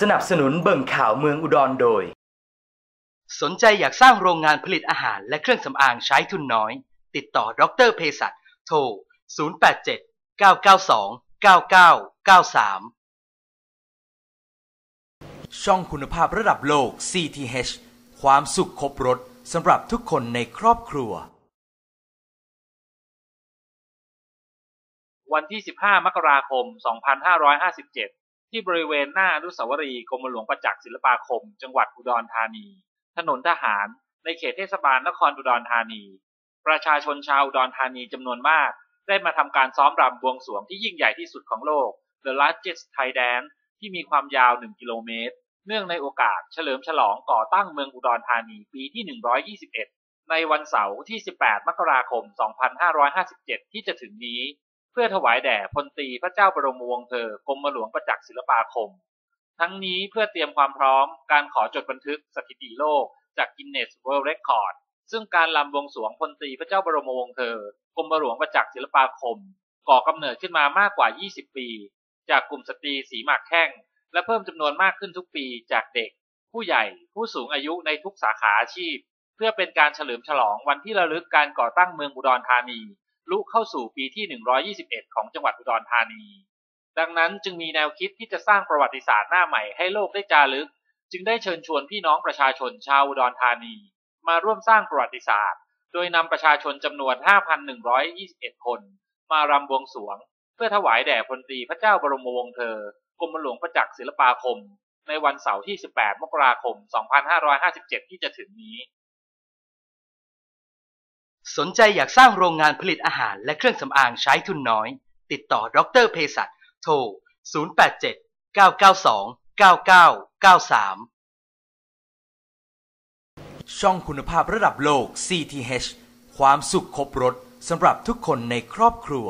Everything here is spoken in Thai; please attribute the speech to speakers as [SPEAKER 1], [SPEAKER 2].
[SPEAKER 1] สนับสนุนเบิ่งข่าวเมืองอุดรโดย
[SPEAKER 2] สนใจอยากสร้างโรงงานผลิตอาหารและเครื่องสำอางใช้ทุนน้อย ติดต่อดรเภสัชโทร 087 992 9993
[SPEAKER 3] ช่องคุณภาพระดับโลก CTH ความสุขครบรถสำหรับทุกคนในครอบครัว
[SPEAKER 4] วันที่ 15 มกราคม 2557 ที่บริเวณหน้าอนุสาวรีย์กรมหลวงประจักษ์ศิลปาคม จังหวัดอุดรธานี ถนนทหารในเขตเทศบาลนครอุดรธานี ประชาชนชาวอุดรธานีจำนวนมาก ได้มาทำการซ้อมรำบวงสรวงที่ยิ่งใหญ่ที่สุดของโลก The Largest Thai Dance ที่มีความยาว 1 กิโลเมตร เนื่องในโอกาสเฉลิมฉลองก่อตั้งเมืองอุดรธานีปีที่ 121 ในวันเสาร์ที่ 18 มกราคม 2557 ที่จะถึงนี้ เพื่อถวายแด่พลตรีพระเจ้าบรมวงศ์เธอกรมหลวงประจักษ์ศิลปาคม ทั้งนี้เพื่อเตรียมความพร้อมการขอจดบันทึกสถิติโลกจากกินเนสเวิลด์เรคคอร์ดซึ่งการลำวงสวงพลตรีพระเจ้าบรมวงศ์เธอกรมหลวงประจักษ์ศิลปาคม ก่อกำเนิดขึ้นมามากกว่า 20 ปี จากกลุ่มสตรีสีหมากแข้ง และเพิ่มจำนวนมากขึ้นทุกปีจากเด็ก ผู้ใหญ่ผู้สูงอายุในทุกสาขาอาชีพ เพื่อเป็นการเฉลิมฉลองวันที่ระลึกการก่อตั้งเมืองอุดรธานี ลุเข้าสู่ปีที่ 121 ของจังหวัดอุดรธานี ดังนั้นจึงมีแนวคิดที่จะสร้างประวัติศาสตร์หน้าใหม่ให้โลกได้จารึก จึงได้เชิญชวนพี่น้องประชาชนชาวอุดรธานี มาร่วมสร้างประวัติศาสตร์ โดยนำประชาชนจำนวน 5,121 คน มารำบวงสรวง เพื่อถวายแด่พลตรีพระเจ้าบรมวงศ์เธอกรมหลวงประจักษ์ศิลปาคม ในวันเสาร์ที่ 18 มกราคม 2557 ที่จะถึงนี้
[SPEAKER 2] นใจอยากสร้างโรงงานผลิตอาหารและเครื่องสำอางใช้ทุนน้อย ติดต่อดรเพศัตโทร 087 992 9993
[SPEAKER 3] ช่องคุณภาพระดับโลก CTH ความสุขครบรถสำหรับทุกคนในครอบครัว